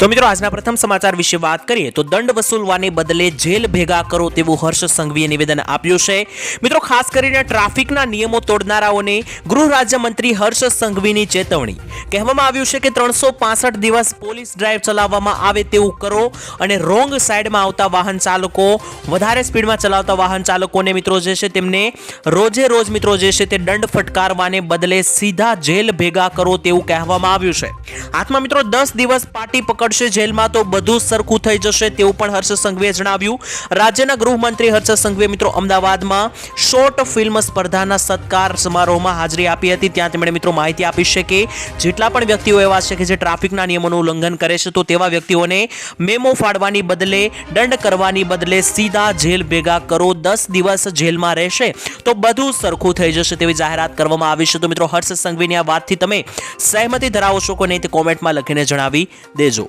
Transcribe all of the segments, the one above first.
તો મિત્રો, આજના પ્રથમ સમાચાર વિશે વાત કરીએ તો દંડ વસૂલવાને બદલે જેલ ભેગા કરો તેવું હર્ષ સંઘવીએ નિવેદન આપ્યું છે. મિત્રો, ખાસ કરીને ટ્રાફિકના નિયમો તોડનારાઓને ગૃહ રાજ્યમંત્રી હર્ષ સંઘવીની ચેતવણી. કહેવામાં આવ્યું છે કે ત્રણસો દિવસ પોલીસ ડ્રાઈવ ચલાવવામાં આવે તેવું કરો અને રોંગ સાઈડમાં આવતા વાહન ચાલકો, વધારે સ્પીડમાં ચલાવતા વાહન ચાલકોને મિત્રો જે છે તેમને રોજે રોજ મિત્રો જે છે તે દંડ ફટકારવાને બદલે સીધા જેલ ભેગા કરો તેવું કહેવામાં આવ્યું છે. હાથમાં મિત્રો દસ દિવસ પાર્ટી પકડશે જેલમાં તો બધું સરખું થઈ જશે તેવું પણ હર્ષ સંઘવીએ જણાવ્યું. રાજ્યના ગૃહમંત્રી હર્ષ સંઘવીએ મિત્રો અમદાવાદમાં શોર્ટ ફિલ્મ સ્પર્ધાના સત્કાર સમારોહમાં હાજરી આપી હતી. ત્યાં તેમણે મિત્રો માહિતી આપી છે કે જેટલા પણ વ્યક્તિઓ એવા છે કે જે ટ્રાફિકના નિયમોનું ઉલ્લંઘન કરે છે, તો તેવા વ્યક્તિઓને મેમો ફાડવાની બદલે, દંડ કરવાની બદલે સીધા જેલ ભેગા કરો. દસ દિવસ જેલમાં રહેશે તો બધું સરખું થઈ જશે તેવી જાહેરાત કરવામાં આવી છે. તો મિત્રો હર્ષ સંઘવીની આ વાતથી તમે સહેમતી ધરાવો છો કે નહીં તે કોમેન્ટમાં લખીને જણાવી દેજો.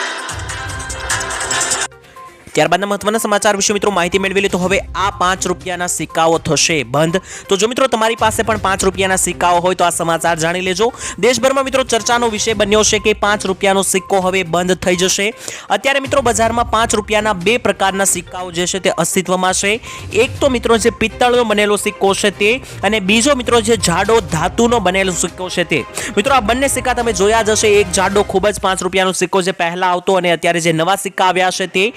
ત્યારબાદના મહત્વના સમાચાર વિશે મિત્રો માહિતી મેળવી લે તો હવે આ પાંચ રૂપિયાના સિક્કાઓ થશે બંધ. તો જો મિત્રો તમારી પાસે પણ પાંચ રૂપિયાના સિક્કાઓ હોય તો આ સમાચાર જાણી લેજો. દેશભરમાં મિત્રો ચર્ચાનો વિષય બન્યો છે કે પાંચ રૂપિયાનો સિક્કો હવે બંધ થઈ જશે. અત્યારે મિત્રો બજારમાં પાંચ રૂપિયાના બે પ્રકારના સિક્કાઓ જે છે તે અસ્તિત્વમાં છે. એક તો મિત્રો જે પિત્તળનો બનેલો સિક્કો છે તે અને બીજો મિત્રો જે જાડો ધાતુનો બનેલો સિક્કો છે તે. મિત્રો આ બંને સિક્કા તમે જોયા જ હશે. એક જાડો ખૂબ જ પાંચ રૂપિયાનો સિક્કો જે પહેલા આવતો અને અત્યારે જે નવા સિક્કા આવ્યા છે તે.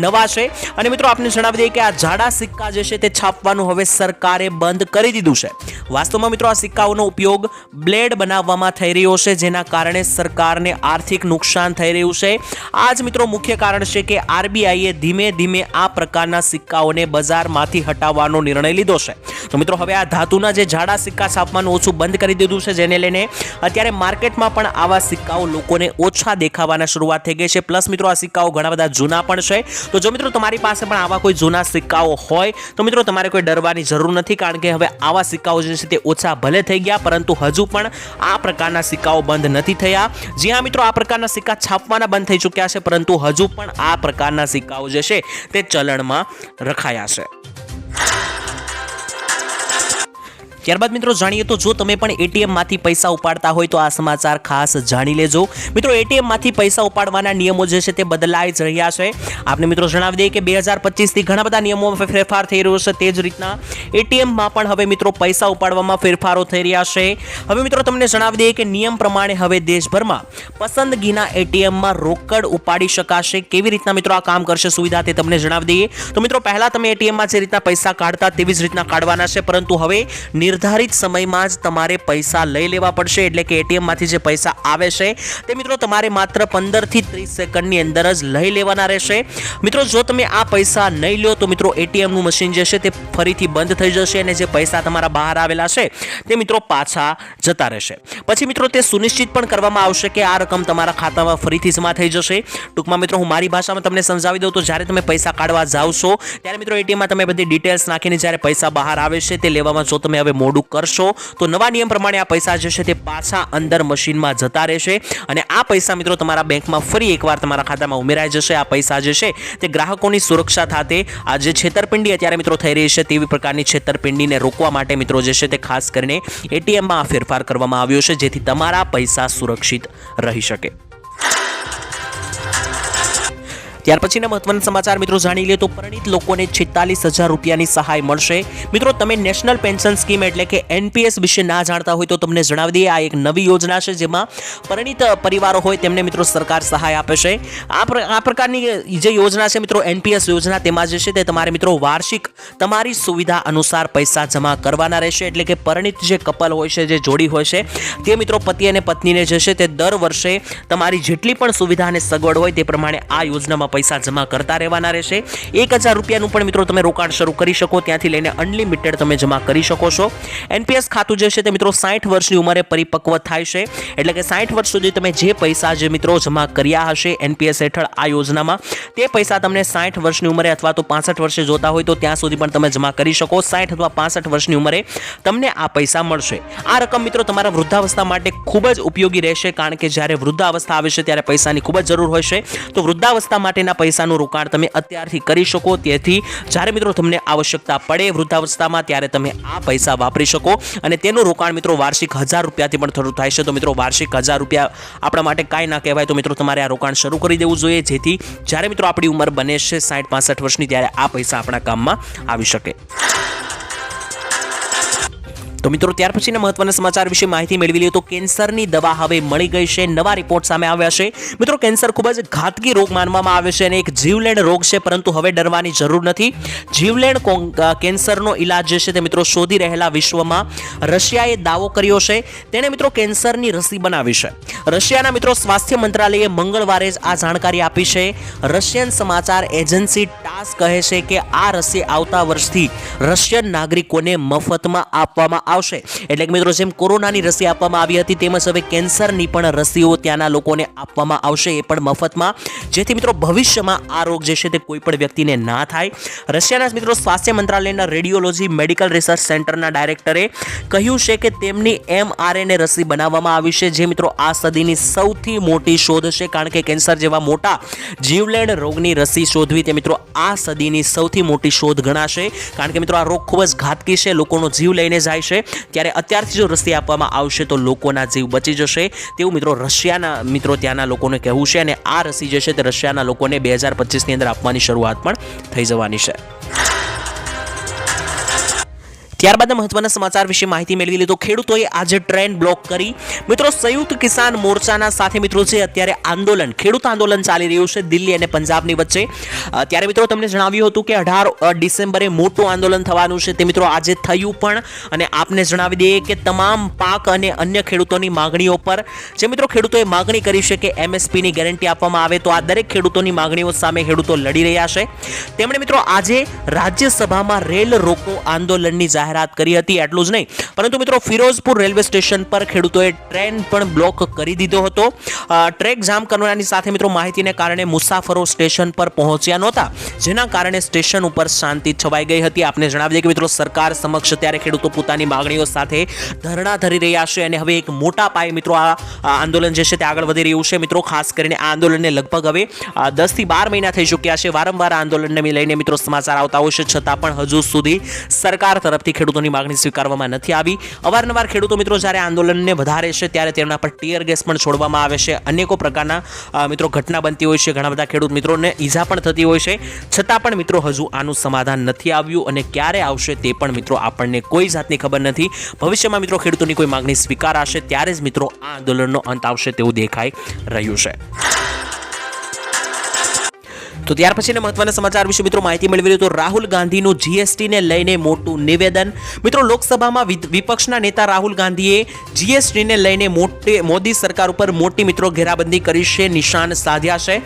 નવા છે. અને મિત્રો, આપને જણાવી દઈએ કે આ જાડા સિક્કા જે છે તે છાપવાનું હવે સરકારે બંધ કરી દીધું છે. વાસ્તવમાં મિત્રો, આ સિક્કાઓનો ઉપયોગ બ્લેડ બનાવવામાં થઈ રહ્યો છે, જેના કારણે સરકારને આર્થિક નુકસાન થઈ રહ્યું છે. આ જ મિત્રો, મુખ્ય કારણ છે કે આરબીઆઈએ ધીમે ધીમે આ પ્રકારના સિક્કાઓને બજારમાંથી હટાવવાનો નિર્ણય લીધો છે. તો મિત્રો, હવે આ ધાતુના જે જાડા સિક્કા છાપવાનું ઓછું બંધ કરી દીધું છે, જેને લઈને અત્યારે માર્કેટમાં પણ આવા સિક્કાઓ લોકોને ઓછા દેખાવાના શરૂઆત થઈ ગઈ છે. પ્લસ મિત્રો, આ સિક્કાઓ ઘણા બધા જૂના પણ છે. તો જો મિત્રો તમારી પાસે પણ આવા કોઈ જૂના સિક્કાઓ હોય, તો મિત્રો તમારે કોઈ ડરવાની જરૂર નથી, કારણ કે હવે આવા સિક્કાઓ જે છે તે ઓછા ભલે થઈ ગયા, પરંતુ હજુ પણ આ પ્રકારના સિક્કાઓ બંધ નથી થયા. જી હા મિત્રો, આ પ્રકારના સિક્કા છાપવાના બંધ થઈ ચૂક્યા છે, પરંતુ હજુ પણ આ પ્રકારના સિક્કાઓ જે છે તે ચલણમાં રખાયા છે. ત્યારબાદ મિત્રો જાણીએ તો જો તમે પણ એટીએમમાંથી પૈસા ઉપાડતા હોય તો આ સમાચાર ખાસ જાણી લેજો. મિત્રો એટીએમમાંથી પૈસા ઉપાડવાના નિયમો જે છે તે બદલાઈ જ રહ્યા છે. આપને મિત્રો જણાવી દઈએ કે બે હજાર પચીસથી ઘણા બધા નિયમોમાં ફેરફાર થઈ રહ્યો છે. તે જ રીતના એટીએમમાં પણ હવે મિત્રો પૈસા ઉપાડવામાં ફેરફારો થઈ રહ્યા છે. હવે મિત્રો તમને જણાવી દઈએ કે નિયમ પ્રમાણે હવે દેશભરમાં પસંદગીના એટીએમમાં રોકડ ઉપાડી શકાશે. કેવી રીતના મિત્રો આ કામ કરશે સુવિધા તે તમને જણાવી દઈએ. તો મિત્રો પહેલાં તમે એટીએમમાં જે રીતના પૈસા કાઢતા તેવી જ રીતના કાઢવાના છે. પરંતુ હવે નિર્ધારિત સમયમાં જ તમારે પૈસા લઈ લેવા પડશે, એટલે કે એટીએમમાંથી જે પૈસા આવે છે, તે મિત્રો તમારે માત્ર પંદરથી ત્રીસ સેકન્ડની અંદર જ લઈ લેવાના રહેશે. મિત્રો, જો તમે આ પૈસા નહીં લો તો મિત્રો એટીએમનું મશીન જે છે તે ફરીથી બંધ થઈ જશે અને જે પૈસા તમારા બહાર આવેલા છે, તે મિત્રો પાછા જતા રહેશે. પછી મિત્રો તે સુનિશ્ચિત પણ કરવામાં આવશે કે આ રકમ તમારા ખાતામાં ફરીથી જમા થઈ જશે. ટૂંકમાં મિત્રો હું મારી ભાષામાં તમને સમજાવી દઉં તો જ્યારે તમે પૈસા કાઢવા જાઓ છો, ત્યારે મિત્રો એટીએમમાં તમે બધી ડિટેલ્સ નાખીને જ્યારે પૈસા બહાર આવે છે તે લેવામાં જો તમે હવે મોડું કરશો, તો નવા નિયમ પ્રમાણે આ પૈસા જે છે તે પાછા અંદર મશીનમાં જતા રહેશે. અને આ પૈસા મિત્રો તમારા બેંકમાં ફરી એકવાર તમારા ખાતામાં ઉમેરાઈ જશે. આ પૈસા જે છે તે ગ્રાહકોની સુરક્ષા સાથે આ જે છેતરપિંડી અત્યારે મિત્રો થઈ રહી છે તેવી પ્રકારની છેતરપિંડીને રોકવા માટે મિત્રો જે છે તે ખાસ કરીને એટીએમમાં આ ફેરફાર કરવામાં આવ્યો છે, જેથી તમારા પૈસા સુરક્ષિત રહી શકે. ત્યાર પછીના મહત્વના સમાચાર મિત્રો જાણી લે તો પરિણિત લોકોને છેતાલીસ હજાર રૂપિયાની સહાય મળશે. મિત્રો, તમે નેશનલ પેન્શન સ્કીમ એટલે કે એનપીએસ વિશે ના જાણતા હોય તો તમને જણાવી દઈએ, આ એક નવી યોજના છે જેમાં પરિણિત પરિવારો હોય તેમને મિત્રો સરકાર સહાય આપે છે. આ આ પ્રકારની જે યોજના છે મિત્રો, એનપીએસ યોજના, તેમાં જે છે તે તમારે મિત્રો વાર્ષિક તમારી સુવિધા અનુસાર પૈસા જમા કરવાના રહેશે. એટલે કે પરિણિત જે કપલ હોય છે, જે જોડી હોય છે, તે મિત્રો પતિ અને પત્નીને જે છે તે દર વર્ષે તમારી જેટલી પણ સુવિધા અને સગવડ હોય તે પ્રમાણે આ યોજનામાં ખાતામાં પૈસા જમા કરતા રહેવાના રહેશે. એક હજાર રૂપિયાનું પણ મિત્રો તમે રોકાણ શરૂ કરી શકો, ત્યાંથી લઈને અનલિમિટેડ તમે જમા કરી શકો છો. એનપીએસ ખાતું જે છે તે મિત્રો સાઠ વર્ષની ઉંમરે પરિપક્વ થાય છે. એટલે કે સાઠ વર્ષ સુધી તમે જે પૈસા જે મિત્રો જમા કર્યા હશે એનપીએસ હેઠળ આ યોજનામાં, તે પૈસા તમને સાઠ વર્ષની ઉંમરે અથવા તો પાસઠ વર્ષે જોતા હોય તો ત્યાં સુધી પણ તમે જમા કરી શકો. સાઠ અથવા પાસઠ વર્ષની ઉંમરે તમને આ પૈસા મળશે. આ રકમ મિત્રો તમારા વૃદ્ધાવસ્થા માટે ખૂબ જ ઉપયોગી રહેશે, કારણ કે જ્યારે વૃદ્ધાવસ્થા આવે છે ત્યારે પૈસાની ખૂબ જ જરૂર હોય છે. તો વૃદ્ધાવસ્થા માટેના પૈસાનું રોકાણ તમે અત્યારથી કરી શકો. તેથી જ્યારે મિત્રો તમને આવશ્યકતા પડે વૃદ્ધાવસ્થામાં, ત્યારે તમે આ પૈસા વાપરી શકો. અને તેનું રોકાણ મિત્રો વાર્ષિક હજાર રૂપિયાથી પણ થતું થાય છે. તો મિત્રો વાર્ષિક હજાર રૂપિયા આપણા માટે કાંઈ ના કહેવાય. તો મિત્રો તમારે આ રોકાણ શરૂ કરી દેવું જોઈએ. જેથી જ્યારે મિત્રો આપણી ઉંમર બને છે સાઠ, પાસઠ વર્ષની, ત્યારે આ પૈસા આપણા કામમાં આવી શકે. તો મિત્રો, ત્યાર પછીના મહત્વના સમાચાર વિશે માહિતી મેળવી લઈએ તો કેન્સરની દવા હવે મળી ગઈ છે. નવા રિપોર્ટ સામે આવ્યા છે. મિત્રો, કેન્સર ખૂબ જ ઘાતકી રોગ માનવામાં આવે છે અને એક જીવલેણ રોગ છે, પરંતુ હવે ડરવાની જરૂર નથી. જીવલેણ કેન્સરનો ઈલાજ જે છે તે મિત્રો શોધી રહેલા વિશ્વમાં રશિયાએ દાવો કર્યો છે. તેણે મિત્રો કેન્સરની રસી બનાવી છે. રશિયાના મિત્રો સ્વાસ્થ્ય મંત્રાલયે મંગળવારે જ આ જાણકારી આપી છે. રશિયન સમાચાર એજન્સી ટાસ કહે છે કે આ રસી આવતા વર્ષથી રશિયન નાગરિકોને મફતમાં આપવામાં આવશે. એટલે કે મિત્રો, જેમ કોરોનાની રસી આપવામાં આવી હતી, તેમજ હવે કેન્સરની પણ રસીઓ ત્યાંના લોકોને આપવામાં આવશે એ પણ મફતમાં. જેથી મિત્રો, ભવિષ્યમાં આ રોગ જે છે તે કોઈ પણ વ્યક્તિને ના થાય. રશિયાના મિત્રો, સ્વાસ્થ્ય મંત્રાલયના રેડિયોલોજી મેડિકલ રિસર્ચ સેન્ટરના ડાયરેક્ટરે કહ્યું છે કે તેમની એમઆરએનએ રસી બનાવવામાં આવી છે, જે મિત્રો આ સદીની સૌથી મોટી શોધ છે, કારણ કે કેન્સર જેવા મોટા જીવલેણ રોગની રસી શોધવી તે મિત્રો આ સદીની સૌથી મોટી શોધ ગણાશે. કારણ કે મિત્રો, આ રોગ ખૂબ જ ઘાતકી છે, લોકોનો જીવ લઈને જાય છે. ત્યારે અત્યારથી જો રસી આપવામાં આવશે તો લોકોના જીવ બચી જશે. તેવું મિત્રો રશિયાના મિત્રો ત્યાંના લોકોને કહેવું છે અને આ રસી જે છે તે રશિયાના લોકોને બે હજાર પચીસની અંદર આપવાની શરૂઆત પણ થઈ જવાની છે. ત્યારબાદ મહત્વના સમાચાર વિશે માહિતી મેળવી લીધો ખેડૂતોએ આજે ટ્રેન બ્લોક કરી. મિત્રો, સંયુક્ત કિસાન મોરચાના સાથે મિત્રો છે અત્યારે આંદોલન, ખેડૂત આંદોલન ચાલી રહ્યું છે દિલ્હી અને પંજાબની વચ્ચે. ત્યારે મિત્રો તમને જણાવ્યું હતું કે અઢાર ડિસેમ્બરે મોટું આંદોલન થવાનું છે તે મિત્રો આજે થયું પણ અને આપને જણાવી દઈએ કે તમામ પાક અને અન્ય ખેડૂતોની માગણીઓ પર, જે મિત્રો ખેડૂતોએ માગણી કરી છે કે એમએસપીની ગેરંટી આપવામાં આવે તો આ દરેક ખેડૂતોની માગણીઓ સામે ખેડૂતો લડી રહ્યા છે. તેમણે મિત્રો આજે રાજ્યસભામાં રેલ રોકો આંદોલનની જાહેરાત કરી હતી એટલું જ નહીં. પરંતુ મિત્રો, ફિરોઝપુર રેલવે સ્ટેશન પર ખેડૂતોએ ટ્રેન પણ બ્લોક કરી દીધો હતો. ટ્રેક જામ કરવાની સાથે મિત્રો, માહિતીને કારણે મુસાફરો સ્ટેશન પર પહોંચ્યા નહોતા, જેના કારણે સ્ટેશન ઉપર શાંતિ છવાઈ ગઈ હતી. આપને જણાવી દઈએ કે મિત્રો, સરકાર સમક્ષ ત્યારે ખેડૂતો પોતાની માગણીઓ સાથે ધરણા ધરી રહ્યા છે અને હવે એક મોટા પાયે મિત્રો, આ આંદોલન જે છે તે આગળ વધી રહ્યું છે. મિત્રો, ખાસ કરીને આ આંદોલનને લગભગ હવે દસથી બાર મહિના થઈ ચૂક્યા છે. વારંવાર આંદોલનને લઈને મિત્રો, સમાચાર આવતા હોય છે. છતાં પણ હજુ સુધી સરકાર તરફથી ખેડૂતોની માગણી સ્વીકારવામાં નથી આવી. અવારનવાર ખેડૂતો મિત્રો જ્યારે આંદોલનને વધારે છે ત્યારે તેમના પર ટીયર ગેસ પણ છોડવામાં આવે છે. અનેકો પ્રકારના મિત્રો ઘટના બનતી હોય છે. ઘણા બધા ખેડૂત મિત્રોને ઈજા પણ થતી હોય છે. છતાં પણ મિત્રો હજુ આનું સમાધાન નથી આવ્યું અને ક્યારે આવશે તે પણ મિત્રો આપણને કોઈ જાતની ખબર નથી. ભવિષ્યમાં મિત્રો ખેડૂતોની કોઈ માગણી સ્વીકારાશે ત્યારે જ મિત્રો આ આંદોલનનો અંત આવશે તેવું દેખાઈ રહ્યું છે. તો ત્યાર પછીના મહત્વના સમાચાર વિશે મિત્રો માહિતી મેળવી તો રાહુલ ગાંધીનું જીએસટીને લઈને મોટું નિવેદન. મિત્રો લોકસભામાં વિપક્ષના નેતા રાહુલ ગાંધીએ જીએસટીને લઈને મોટે, મોદી સરકાર ઉપર મોટી મિત્રો ઘેરાબંધી કરી છે, નિશાન સાધ્યા છે.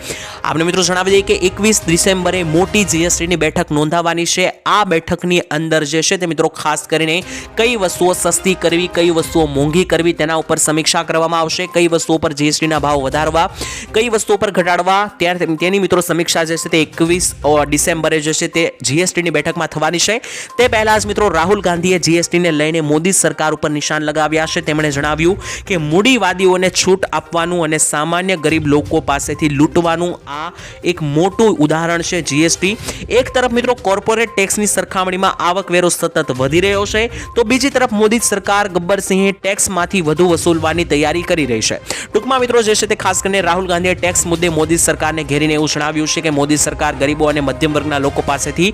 આપણે મિત્રો જણાવી દઈએ કે એકવીસ ડિસેમ્બરે મોટી જીએસટીની બેઠક નોંધાવાની છે. આ બેઠકની અંદર જે છે તે મિત્રો ખાસ કરીને કઈ વસ્તુઓ સસ્તી કરવી, કઈ વસ્તુઓ મોંઘી કરવી તેના ઉપર સમીક્ષા કરવામાં આવશે. કઈ વસ્તુઓ પર જીએસટીના ભાવ વધારવા, કઈ વસ્તુઓ પર ઘટાડવા, ત્યારે તેની મિત્રો સમીક્ષા છે તે એકવીસ ડિસેમ્બરે જે છે તે જીએસટીની બેઠકમાં થવાની છે. તે પહેલાં જ મિત્રો રાહુલ ગાંધીએ જીએસટીને લઈને મોદી સરકાર ઉપર નિશાન લગાવ્યા છે. તેમણે જણાવ્યું કે મૂડીવાદીઓને છૂટ આપવાનું અને સામાન્ય ગરીબ લોકો પાસેથી લૂંટવાનું આ એક મોટું ઉદાહરણ છે જીએસટી. એક તરફ મિત્રો કોર્પોરેટ ટેક્સની સરખામણીમાં આવકવેરો સતત વધી રહ્યો છે, તો બીજી તરફ મોદી સરકાર ગબ્બરસિંહે ટેક્સમાંથી વધુ વસૂલવાની તૈયારી કરી રહી છે. ટૂંકમાં મિત્રો જે છે તે ખાસ કરીને રાહુલ ગાંધીએ ટેક્સ મુદ્દે મોદી સરકારને ઘેરીને એવું જણાવ્યું છે કે મોદી સરકાર ગરીબો અને મધ્યમ વર્ગના લોકો પાસેથી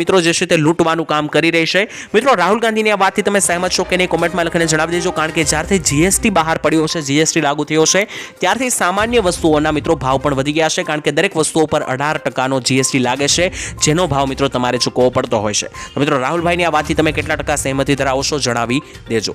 મિત્રો જે છે તે લૂંટવાનું કામ કરી રહી છે. મિત્રો, રાહુલ ગાંધીની આ વાતથી તમે સહેમત છો કે નહીં, કોમેન્ટમાં લખીને જણાવી દેજો, કારણ કે જ્યારથી જીએસટી બહાર પડ્યો છે જીએસટી લાગુ થયો છે, ત્યારથી સામાન્ય વસ્તુઓના મિત્રો ભાવ પણ વધી ગયા છે, કારણ કે દરેક વસ્તુઓ પર અઢાર ટકાનો જીએસટી લાગે છે, જેનો ભાવ મિત્રો તમારે ચૂકવવો પડતો હોય છે. મિત્રો, રાહુલભાઈની આ વાતથી તમે કેટલા ટકા સહેમતી ધરાવો છો, જણાવી દેજો.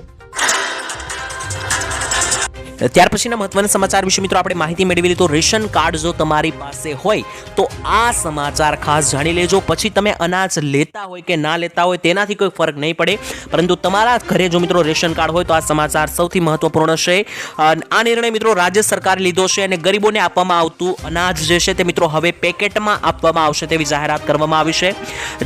ત્યાર પછીના મહત્વના સમાચાર વિશે મિત્રો આપણે માહિતી મેળવી લીધી. રેશન કાર્ડ જો તમારી પાસે હોય, તો આ સમાચાર ખાસ જાણી લેજો. પછી તમે અનાજ લેતા હોય કે ના લેતા હોય, તેનાથી કોઈ ફરક નહીં પડે. પરંતુ તમારા ઘરે જો મિત્રો રેશન કાર્ડ હોય, તો આ સમાચાર સૌથી મહત્વપૂર્ણ છે. આ નિર્ણય મિત્રો રાજ્ય સરકારે લીધો છે અને ગરીબોને આપવામાં આવતું અનાજ જે છે તે મિત્રો હવે પેકેટમાં આપવામાં આવશે તેવી જાહેરાત કરવામાં આવી છે.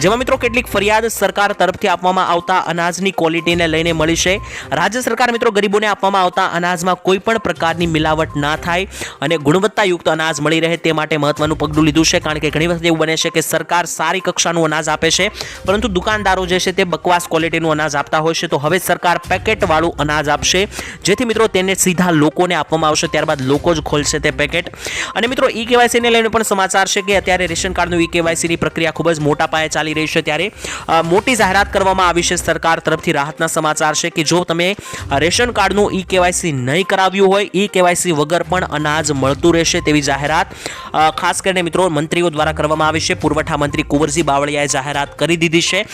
જેમાં મિત્રો કેટલીક ફરિયાદ સરકાર તરફથી આપવામાં આવતા અનાજની ક્વોલિટીને લઈને મળી છે. રાજ્ય સરકાર મિત્રો ગરીબોને આપવામાં આવતા અનાજમાં કોઈ પણ પ્રકારની મિલાવટ ના થાય અને ગુણવત્તાયુક્ત અનાજ મળી રહે તે માટે મહત્વનું પગલું લીધું છે. કારણ કે ઘણી વખત એવું બને છે કે સરકાર સારી કક્ષાનું અનાજ આપે છે, પરંતુ દુકાનદારો જે છે તે બકવાસ ક્વોલિટીનું અનાજ આપતા હોય છે. તો હવે સરકાર પેકેટવાળું અનાજ આપશે. જેથી મિત્રો તેને સીધા લોકોને આપવામાં આવશે, ત્યારબાદ લોકો જ ખોલશે તે પેકેટ. અને મિત્રો ઈ કેવાયસીને લઈને પણ સમાચાર છે કે અત્યારે રેશન કાર્ડનું ઈ કેવાયસીની પ્રક્રિયા ખૂબ જ મોટા પાયે ચાલી રહી છે ત્યારે મોટી જાહેરાત કરવામાં આવી છે સરકાર તરફથી. રાહતના સમાચાર છે કે જો તમે રેશન કાર્ડનું ઈ કેવાયસી નહીં કરાવ્યું હોય, ઈ કેવાયસી વગર પણ અનાજ મળતું રહેશે તેવી જાહેરાત ખાસ કરીને મિત્રો મંત્રીઓ દ્વારા કરવામાં આવી છે. પુરવઠા મંત્રી કુંવરજી બાવળિયાએ જાહેરાત કરી દીધી છે.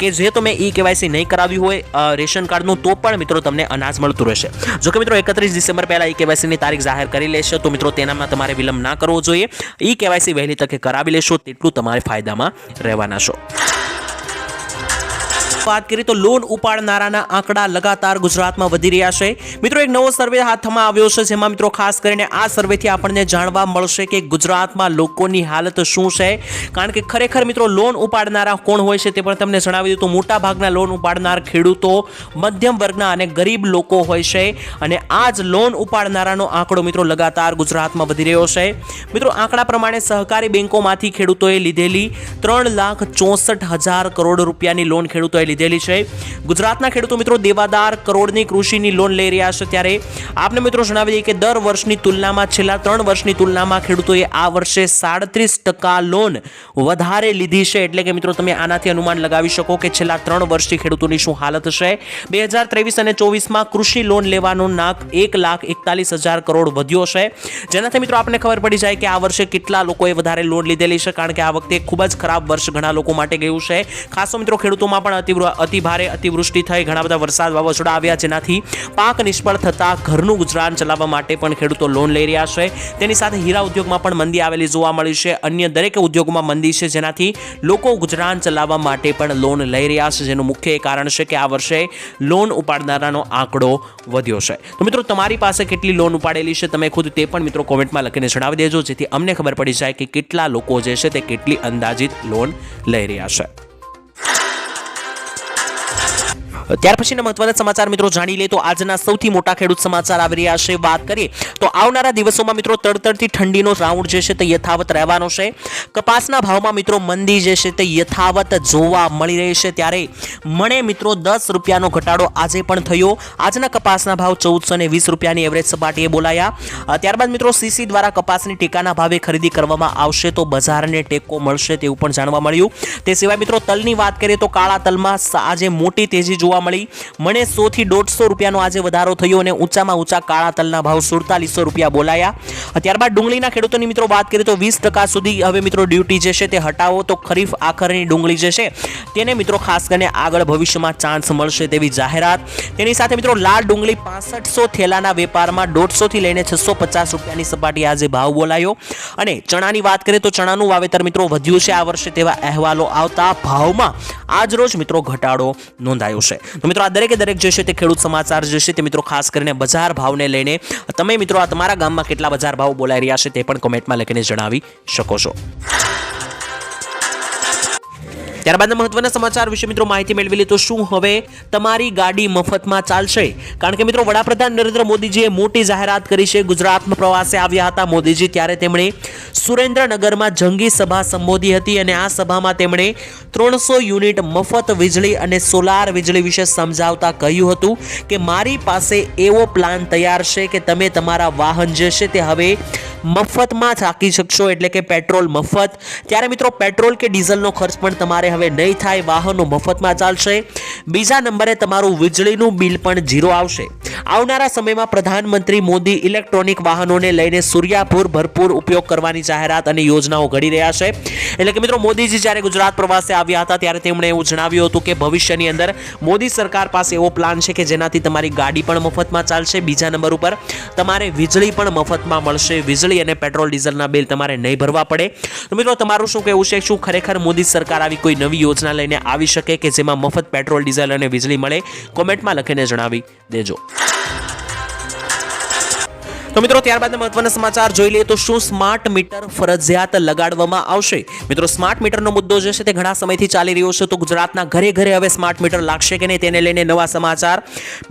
કે જે તમે ઈ કેવાયસી નહીં કરાવ્યું હોય રેશન કાર્ડનું, તો પણ મિત્રો તમને અનાજ મળતું રહેશે. જો કે મિત્રો એકત્રીસ ડિસેમ્બર પહેલાં ઈ કેવાયસીની તારીખ જાહેર કરી લેશે, તો મિત્રો તેનામાં તમારે વિલંબ ના કરવો જોઈએ. ઈ કેવાયસી વહેલી તકે કરાવી લેશો, તેટલું તમારે ફાયદામાં રહેવાના છો. વાત કરીએ તો લોન ઉપાડનારાના આંકડા લગાતાર ગુજરાતમાં વધી રહ્યા છે. મિત્રો, એક નવો સર્વે હાથમાં આવ્યો છે, જેમાં મિત્રો ખાસ કરીને આ સર્વેથી આપણને જાણવા મળશે કે ગુજરાતમાં લોકોની હાલત શું છે. કારણ કે ખરેખર મિત્રો, લોન ઉપાડનારા કોણ હોય છે તે પણ તમને જણાવી દીધું તો મોટા ભાગના લોન ઉપાડનાર ખેડૂતો, મધ્યમ વર્ગના અને ગરીબ લોકો હોય છે. અને આ જ લોન ઉપાડનારાનો આંકડો મિત્રો લગાતાર ગુજરાતમાં વધી રહ્યો છે. મિત્રો, આંકડા પ્રમાણે સહકારી બેંકોમાંથી ખેડૂતોએ લીધેલી ત્રણ લાખ ચોસઠ હજાર કરોડ રૂપિયાની લોન ખેડૂતોએ લીધેલી છે. ગુજરાતના ખેડૂતો મિત્રો, દેવાદાર કરોડની કૃષિની લોન લઈ રહ્યા છે ત્યારે આપને મિત્રો જણાવી દઈએ કે દર વર્ષની તુલનામાં છેલ્લા ત્રણ વર્ષની તુલનામાં ખેડૂતોએ આ વર્ષે સાડત્રીસ ટકા લોન વધારે લીધી છે. એટલે કે મિત્રો, તમે આનાથી અનુમાન લગાવી શકો કે છેલ્લા ત્રણ વર્ષથી ખેડૂતોની શું હાલત છે. બે હજાર ત્રેવીસ અને ચોવીસમાં કૃષિ લોન લેવાનો નાક એક લાખ એકતાલીસ હજાર કરોડ વધ્યો છે. જેનાથી મિત્રો આપણને ખબર પડી જાય કે આ વર્ષે કેટલા લોકોએ વધારે લોન લીધેલી છે, કારણ કે આ વખતે ખૂબ જ ખરાબ વર્ષ ઘણા લોકો માટે ગયું છે. ખાસ મિત્રો, ખેડૂતોમાં પણ અતિ અતિ ભારે અતિવૃષ્ટિ થઈ. ઘણા બધા વરસાદ વાવાઝોડા આવ્યા જેનાથી પાક નિષ્ફળ થતાં ઘરનું ગુજરાન ચલાવવા માટે પણ ખેડૂતો લોન લઈ રહ્યા છે. તેની સાથે હીરા ઉદ્યોગમાં પણ મંદી આવેલી જોવા મળી છે. અન્ય દરેક ઉદ્યોગોમાં મંદી છે જેનાથી લોકો ગુજરાન ચલાવવા માટે પણ લોન લઈ રહ્યા છે, જેનું મુખ્ય કારણ છે કે આ વર્ષે લોન ઉપાડનારાનો આંકડો વધ્યો છે. તો મિત્રો, તમારી પાસે કેટલી લોન ઉપાડેલી છે તમે ખુદ તે પણ મિત્રો કોમેન્ટમાં લખીને જણાવી દેજો, જેથી અમને ખબર પડી જાય કે કેટલા લોકો જે છે તે કેટલી અંદાજિત લોન લઈ રહ્યા છે. ત્યાર પછીના મહત્વના સમાચાર મિત્રો જાણી લે તો આજના સૌથી મોટા ખેડૂત સમાચાર આવી રહ્યા છે. વાત કરીએ તો આવનારા દિવસોમાં મિત્રો તડતડથી ઠંડીનો રાઉન્ડ જે છે તે યથાવત રહેવાનો છે. કપાસના ભાવમાં મિત્રો મંદી જે છે તે યથાવત જોવા મળી રહી છે. ત્યારે મણે મિત્રો દસ રૂપિયાનો ઘટાડો આજે પણ થયો. આજના કપાસના ભાવ ચૌદસો ને વીસ રૂપિયાની એવરેજ સપાટીએ બોલાયા. ત્યારબાદ મિત્રો સીસી દ્વારા કપાસની ટેકાના ભાવે ખરીદી કરવામાં આવશે તો બજારને ટેકો મળશે તેવું પણ જાણવા મળ્યું. તે સિવાય મિત્રો તલની વાત કરીએ તો કાળા તલમાં આજે મોટી તેજી જોવા મળી. મને સો થી દોઢસો રૂપિયાનો આજે વધારો થયો અને ઊંચામાં ઊંચા કાળા તલના ભાવ સુડતાલીસો રૂપિયા બોલાયા. ત્યારબાદ ડુંગળીના ખેડૂતોની મિત્રો વાત કરીએ તો વીસ ટકા સુધી હવે મિત્રો ડ્યુટી જે છે તે હટાવો તો ખરીફ આખરની ડુંગળી જે છે તેને મિત્રો ખાસ કરીને આગળ ભવિષ્યમાં ચાન્સ મળશે તેવી જાહેરાત. તેની સાથે મિત્રો લાલ ડુંગળી પાસઠસો થેલાના વેપારમાં દોઢસોથી લઈને છસો પચાસ રૂપિયાની સપાટી આજે ભાવ બોલાયો. અને ચણાની વાત કરીએ તો ચણાનું વાવેતર મિત્રો વધ્યું છે આ વર્ષે તેવા અહેવાલો આવતા ભાવમાં આજ રોજ મિત્રો ઘટાડો નોંધાયો છે. તો મિત્રો આ દરેકે દરેક જે છે તે ખેડૂત સમાચાર જે છે તે મિત્રો ખાસ કરીને બજાર ભાવને લઈને તમે મિત્રો આ તમારા ગામમાં કેટલા બજાર ભાવ બોલાઈ રહ્યા છે તે પણ કોમેન્ટમાં લખીને જણાવી શકો છો. ત્યારબાદ મહત્વના સમાચાર વિશે મિત્રો માહિતી મેળવી લે તો શું હવે તમારી ગાડી મફતમાં ચાલશે? કારણ કે મિત્રો વડાપ્રધાન નરેન્દ્ર મોદીજીએ મોટી જાહેરાત કરી છે. ગુજરાતમાં પ્રવાસે આવ્યા હતા મોદીજી ત્યારે તેમણે સુરેન્દ્રનગરમાં જંગી સભા સંબોધી હતી અને આ સભામાં તેમણે ત્રણસો યુનિટ મફત વીજળી અને સોલાર વીજળી વિશે સમજાવતા કહ્યું હતું કે મારી પાસે એવો પ્લાન તૈયાર છે કે તમે તમારા વાહન જે છે તે હવે મફતમાં થાકી શકશો, એટલે કે પેટ્રોલ મફત. ત્યારે મિત્રો, પેટ્રોલ કે ડીઝલનો ખર્ચ પણ તમારે હવે નહીં થાય, વાહનો મફતમાં ચાલશે. બીજા નંબરે તમારું વીજળીનું બિલ પણ ઝીરો આવશે. આવનારા સમયમાં પ્રધાનમંત્રી મોદી ઇલેક્ટ્રોનિક વાહનોને લઈને સૂર્યાપુર ભરપૂર ઉપયોગ કરવાની જાહેરાત અને યોજનાઓ ઘડી રહ્યા છે. એટલે કે મિત્રો, મોદીજી જ્યારે ગુજરાત પ્રવાસે આવ્યા હતા, ત્યારે તેમણે એવું જણાવ્યું હતું કે ભવિષ્યની અંદર મોદી સરકાર પાસે એવો પ્લાન છે કે જેનાથી તમારી ગાડી પણ મફતમાં ચાલશે, બીજા નંબર ઉપર તમારે વીજળી પણ મફતમાં મળશે. વીજળી અને પેટ્રોલ, ડીઝલના બિલ તમારે નહીં ભરવા પડે. તો મિત્રો, તમારું શું કહેવું છે? શું ખરેખર મોદી સરકાર આવી કોઈ નવી યોજના લઈને આવી શકે કે જેમાં મફત પેટ્રોલ, ડીઝલ અને વીજળી મળે? કોમેન્ટમાં લખીને જણાવી દેજો. તો મિત્રો ત્યારબાદ મહત્વના સમાચાર જોઈ લઈએ તો શું સ્માર્ટ મીટર ફરજિયાત લગાડવામાં આવશે? મિત્રો સ્માર્ટ મીટરનો મુદ્દો જે છે તે ઘણા સમયથી ચાલી રહ્યો છે, તો ગુજરાતના ઘરે ઘરે હવે સ્માર્ટ મીટર લાગશે કે નહીં તેને લઈને નવા સમાચાર.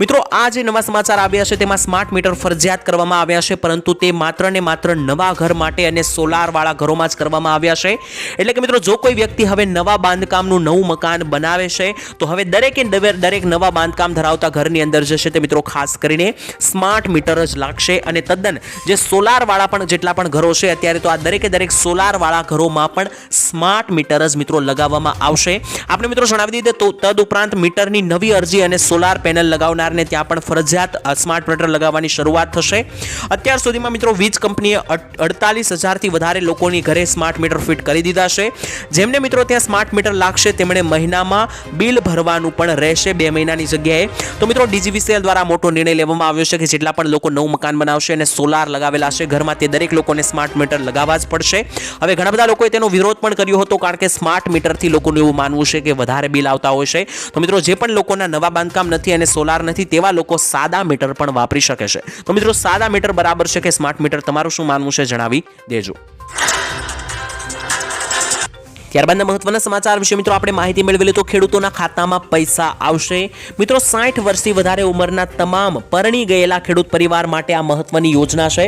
મિત્રો, આ જે નવા સમાચાર આવ્યા છે, તેમાં સ્માર્ટ મીટર ફરજિયાત કરવામાં આવ્યા છે, પરંતુ તે માત્ર ને માત્ર નવા ઘર માટે અને સોલારવાળા ઘરોમાં જ કરવામાં આવ્યા છે. એટલે કે મિત્રો, જો કોઈ વ્યક્તિ હવે નવા બાંધકામનું નવું મકાન બનાવે છે, તો હવે દરેકે દરેક નવા બાંધકામ ધરાવતા ઘરની અંદર જે છે તે મિત્રો ખાસ કરીને સ્માર્ટ મીટર જ લાગશે અને તદ્દન. જે સોલારવાળા પણ જેટલા પણ ઘરો છે, અત્યારે તો આ દરેકે દરેક સોલારવાળા ઘરોમાં પણ સ્માર્ટ મીટર જ મિત્રો લગાવવામાં આવશે. આપણે મિત્રો જણાવી દઈએ તો તદ ઉપરાંત મીટરની નવી અરજી અને સોલાર પેનલ લગાવનારને ત્યાં પણ ફરજિયાત સ્માર્ટ મીટર લગાવવાની શરૂઆત થશે. અત્યાર સુધીમાં મિત્રો વીજ કંપનીએ અડતાલીસ હજારથી વધારે લોકોની ઘરે સ્માર્ટ મીટર ફિટ કરી દીધા છે. જેમને મિત્રો ત્યાં સ્માર્ટ મીટર લાગશે, તેમણે મહિનામાં બિલ ભરવાનું પણ રહેશે બે મહિનાની જગ્યાએ. તો મિત્રો ડીજીવીસીએલ દ્વારા મોટો નિર્ણય લેવામાં આવ્યો છે કે જેટલા પણ લોકો નવું મકાન બનાવશે અને સોલાર લગાવેલા છે. ઘરમાં તે દરેક લોકોને સ્માર્ટ મીટર લગાવવા જ પડશે. હવે ઘણા બધા લોકોએ તેનો વિરોધ પણ કર્યો હતો, કારણ કે સ્માર્ટ મીટરથી લોકોનું એવું માનવું છે કે વધારે બિલ આવતા હોય છે. તો મિત્રો, જે પણ લોકોના નવા બાંધકામ નથી અને સોલાર નથી, તેવા લોકો સાદા મીટર પણ વાપરી શકે છે. તો મિત્રો, સાદા મીટર બરાબર છે કે સ્માર્ટ મીટર તમારું શું માનવું છે? જણાવી દેજો. ત્યારબાદના મહત્વના સમાચાર વિશે મિત્રો આપણે માહિતી મેળવેલી તો ખેડૂતોના ખાતામાં પૈસા આવશે. મિત્રો, સાઠ વર્ષથી વધારે ઉંમરના તમામ પરણી ગયેલા ખેડૂત પરિવાર માટે આ મહત્વની યોજના છે.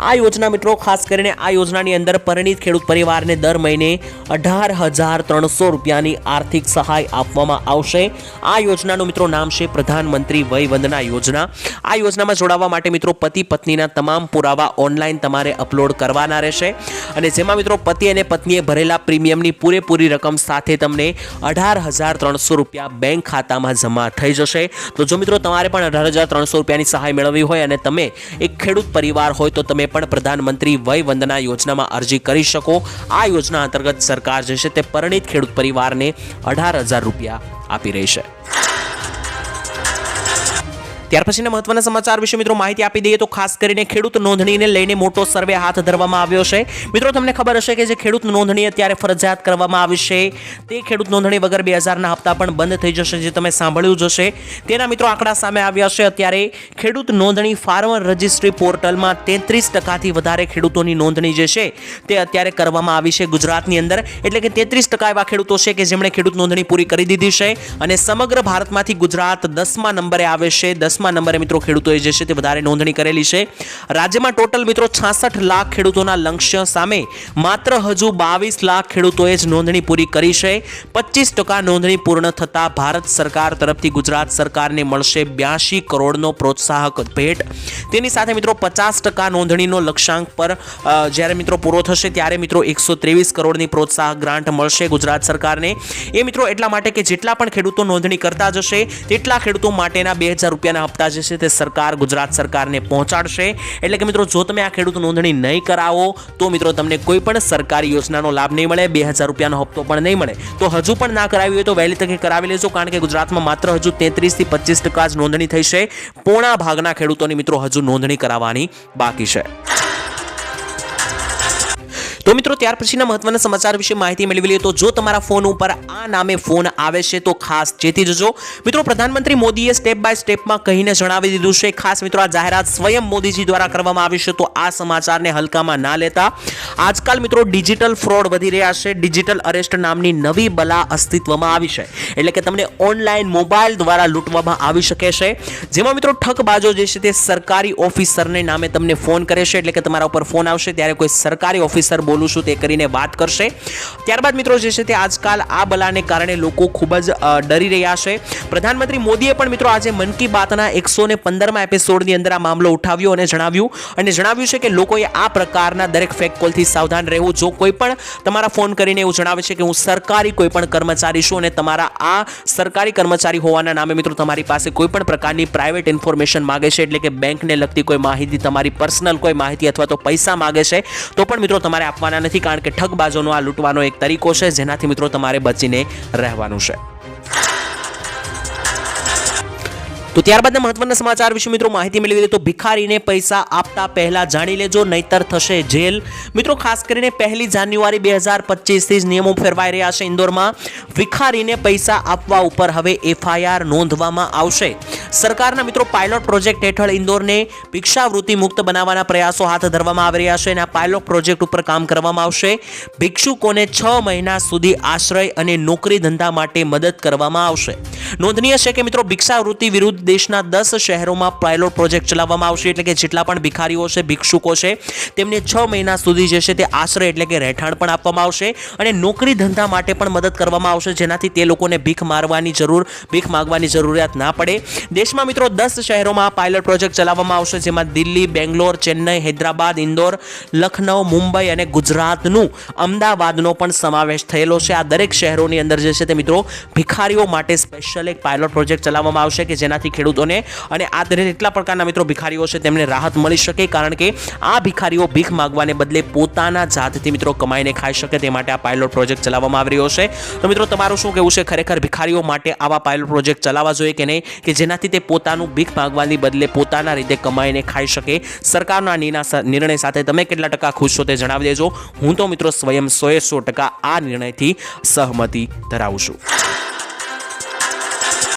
આ યોજના મિત્રો, ખાસ કરીને આ યોજનાની અંદર પરણિત ખેડૂત પરિવારને દર મહિને અઢાર હજાર ત્રણસો રૂપિયાની આર્થિક સહાય આપવામાં આવશે. આ યોજનાનું મિત્રો નામ છે પ્રધાનમંત્રી વય વંદના યોજના. આ યોજનામાં જોડાવા માટે મિત્રો પતિ પત્નીના તમામ પુરાવા ઓનલાઈન તમારે અપલોડ કરવાના રહેશે. અને જેમાં મિત્રો પતિ અને પત્નીએ ભરેલા પ્રીમિયમની પૂરેપૂરી રકમ સાથે તમને અઢાર હજાર ત્રણસો રૂપિયા બેંક ખાતામાં જમા થઈ જશે. તો જો મિત્રો, તમારે પણ અઢાર હજાર ત્રણસો રૂપિયાની સહાય મેળવવી હોય અને તમે એક ખેડૂત પરિવાર હોય, તો તમે પણ પ્રધાનમંત્રી વય વંદના યોજનામાં અરજી કરી શકો. આ યોજના અંતર્ગત સરકાર જે છે તે પરિણીત ખેડૂત પરિવારને અઢાર હજાર રૂપિયા આપી રહી છે. ત્યાર પછીના મહત્વના સમાચાર વિશે મિત્રો માહિતી આપી દઈએ તો ખાસ કરીને ખેડૂત નોંધણીને લઈને મોટો સર્વે હાથ ધરવામાં આવ્યો છે. મિત્રો તમને ખબર હશે કે જે ખેડૂત નોંધણી અત્યારે ફરજિયાત કરવામાં આવી છે, તે ખેડૂત નોંધણી વગર બે હજારના હપ્તા પણ બંધ થઈ જશે, જે તમે સાંભળ્યું જશે તેના મિત્રો આંકડા સામે આવ્યા છે. અત્યારે ખેડૂત નોંધણી ફાર્મર રજિસ્ટ્રી પોર્ટલમાં તેત્રીસ ટકાથી વધારે ખેડૂતોની નોંધણી જે છે, તે અત્યારે કરવામાં આવી છે ગુજરાતની અંદર. એટલે કે તેત્રીસ ટકા એવા ખેડૂતો છે કે જેમણે ખેડૂત નોંધણી પૂરી કરી દીધી છે અને સમગ્ર ભારતમાંથી ગુજરાત દસમા નંબરે આવે છે દસમા નંબરે મિત્રો ખેડૂતોએ જે છે તે વધારે નોંધણી કરેલી છે. રાજ્યમાં ટોટલ મિત્રો છાસઠ લાખ ખેડૂતોના લક્ષ્ય સામે માત્ર હજુ બાવીસ લાખ ખેડૂતોએ જ નોંધણી પૂરી કરી છે. પચીસ ટકા નોંધણી પૂર્ણ થતાં ભારત સરકાર તરફથી ગુજરાત સરકારને મળશે બ્યાસી કરોડનો પ્રોત્સાહક ભેટ. તેની સાથે મિત્રો પચાસ ટકા નોંધણીનો લક્ષ્યાંક પર જ્યારે મિત્રો પૂરો થશે ત્યારે મિત્રો એકસો ત્રેવીસ કરોડની પ્રોત્સાહક ગ્રાન્ટ મળશે ગુજરાત સરકારને. એ મિત્રો એટલા માટે કે જેટલા પણ ખેડૂતો નોંધણી કરતા જશે, તેટલા ખેડૂતો માટેના બે હજાર રૂપિયાના હપ્તા જે છે તે સરકાર ગુજરાત સરકારને પહોંચાડશે. એટલે કે મિત્રો, જો તમે આ ખેડૂત નોંધણી નહીં કરાવો, તો મિત્રો તમને કોઈ પણ સરકારી યોજનાનો લાભ નહીં મળે, બે હજાર રૂપિયાનો હપ્તો પણ નહીં મળે. તો હજુ પણ ના કરાવી હોય તો વહેલી તકે કરાવી લેજો, કારણ કે ગુજરાતમાં માત્ર હજુ તેત્રીસથી પચીસ ટકા જ નોંધણી થઈ છે. પોણા ભાગના ખેડૂતોની મિત્રો હજુ નોંધણી કરાવવાની બાકી છે. તો મિત્રો, ત્યાર પછીના મહત્વના સમાચાર વિશે માહિતી મેળવી લઈએ તો જો તમારા ફોન ઉપર આ નામે ફોન આવે છે, તો ખાસ ચેતી જજો. મિત્રો, પ્રધાનમંત્રી મોદીએ સ્ટેપ બાય સ્ટેપમાં કહીને જણાવી દીધું છે, ખાસ મિત્રો, આ જાહેરાત સ્વયં મોદીજી દ્વારા કરવામાં આવી છે, તો આ સમાચારને હલકામાં ના લેતા. આજકાલ મિત્રો ડિજિટલ ફ્રોડ વધી રહ્યા છે ડિજિટલ અરેસ્ટ નામની નવી બલા અસ્તિત્વમાં આવી છે. એટલે કે તમને ઓનલાઈન મોબાઈલ દ્વારા લૂંટવામાં આવી શકે છે. જેમાં મિત્રો ઠકબાજો જે છે તે સરકારી ઓફિસરને નામે તમને ફોન કરે છે, એટલે કે તમારા ઉપર ફોન આવશે, ત્યારે કોઈ સરકારી ઓફિસર બોલવું બોલું છું તે કરીને વાત કરશે. ત્યારબાદ મિત્રો જે છે તે આજકાલ આ બલાને કારણે લોકો ખૂબ જ ડરી રહ્યા છે. પ્રધાનમંત્રી મોદીએ પણ મિત્રો આજે મન કી બાતના એકસો ને પંદરમાં એપિસોડની અંદર આ મામલો ઉઠાવ્યો અને જણાવ્યું. અને જણાવ્યું છે કે લોકોએ આ પ્રકારના દરેક ફેક કોલથી સાવધાન રહેવું. જો કોઈ પણ તમારા ફોન કરીને એવું જણાવે છે કે હું સરકારી કોઈ પણ કર્મચારી છું અને તમારા આ સરકારી કર્મચારી હોવાના નામે મિત્રો તમારી પાસે કોઈ પણ પ્રકારની પ્રાઇવેટ ઇન્ફોર્મેશન માગે છે, એટલે કે બેંકને લગતી કોઈ માહિતી, તમારી પર્સનલ કોઈ માહિતી અથવા તો પૈસા માગે છે, તો પણ મિત્રો તમારે આપવાના નથી કારણ કે ઠગબાજોનો આ લૂંટવાનો એક તરીકો છે. જેનાથી મિત્રો તમારે બચીને રહેવાનું છે. તો ત્યારબાદના મહત્વના સમાચાર વિશે મિત્રો માહિતી મેળવી તો ભિખારીને પૈસા આપતા પહેલા જાણી લેજો, નહીતર થશે જેલ. મિત્રો, ખાસ કરીને પહેલી જાન્યુઆરી બે હજાર પચીસથી જ નિયમો ફેરવાઈ રહ્યા છે ઇન્દોરમાં. ભિખારીને પૈસા આપવા ઉપર હવે એફઆઈઆર નોંધવામાં આવશે. સરકારના મિત્રો પાયલોટ પ્રોજેક્ટ હેઠળ ઇન્દોરને ભિક્ષાવૃત્તિ મુક્ત બનાવવાના પ્રયાસો હાથ ધરવામાં આવી રહ્યા છે અને આ પાયલોટ પ્રોજેક્ટ ઉપર કામ કરવામાં આવશે. ભિક્ષુકોને છ મહિના સુધી આશ્રય અને નોકરી ધંધા માટે મદદ કરવામાં આવશે. નોંધનીય છે કે મિત્રો ભિક્ષાવૃત્તિ વિરુદ્ધ દેશના દસ શહેરોમાં પાયલોટ પ્રોજેક્ટ ચલાવવામાં આવશે એટલે કે જેટલા પણ ભિખારીઓ છે, ભિક્ષુકો છે, તેમને છ મહિના સુધી જે છે તે આશ્રય એટલે કે રહેઠાણ પણ આપવામાં આવશે અને નોકરી ધંધા માટે પણ મદદ કરવામાં આવશે જેનાથી તે લોકોને ભીખ મારવાની જરૂર, ભીખ માગવાની જરૂરિયાત ના પડે. દેશમાં મિત્રો દસ શહેરોમાં આ પાયલોટ પ્રોજેક્ટ ચલાવવામાં આવશે, જેમાં દિલ્હી, બેંગ્લોર, ચેન્નઈ, હૈદરાબાદ, ઇન્દોર લખનઉ મુંબઈ અને ગુજરાતનું અમદાવાદનો પણ સમાવેશ થયેલો છે. આ દરેક શહેરોની અંદર જે છે તે મિત્રો ભિખારીઓ માટે સ્પેશિયલ એક પાયલોટ પ્રોજેક્ટ ચલાવવામાં આવશે કે જેનાથી ખેડૂતોને અને આ દરેક એટલા પ્રકારના મિત્રો ભિખારીઓ છે તેમને રાહત મળી શકે, કારણ કે આ ભિખારીઓ ભીખ માગવાને બદલે પોતાના જાતથી મિત્રો કમાઈને ખાઈ શકે તે માટે આ પાયલોટ પ્રોજેક્ટ ચલાવવામાં આવી રહ્યો છે. તો મિત્રો, તમારું શું કહેવું છે? ખરેખર ભિખારીઓ માટે આવા પાયલોટ પ્રોજેક્ટ ચલાવવા જોઈએ કે નહીં? કે જેનાથી તે પોતાનું ભીખ માગવાની બદલે પોતાના રીતે કમાઈને ખાઈ શકે. સરકારના નિર્ણય સાથે તમે કેટલા ટકા ખુશ છો તે જણાવી દેજો. હું તો મિત્રો સ્વયં સોએ સો ટકા આ નિર્ણયથી સહમતી ધરાવું છું.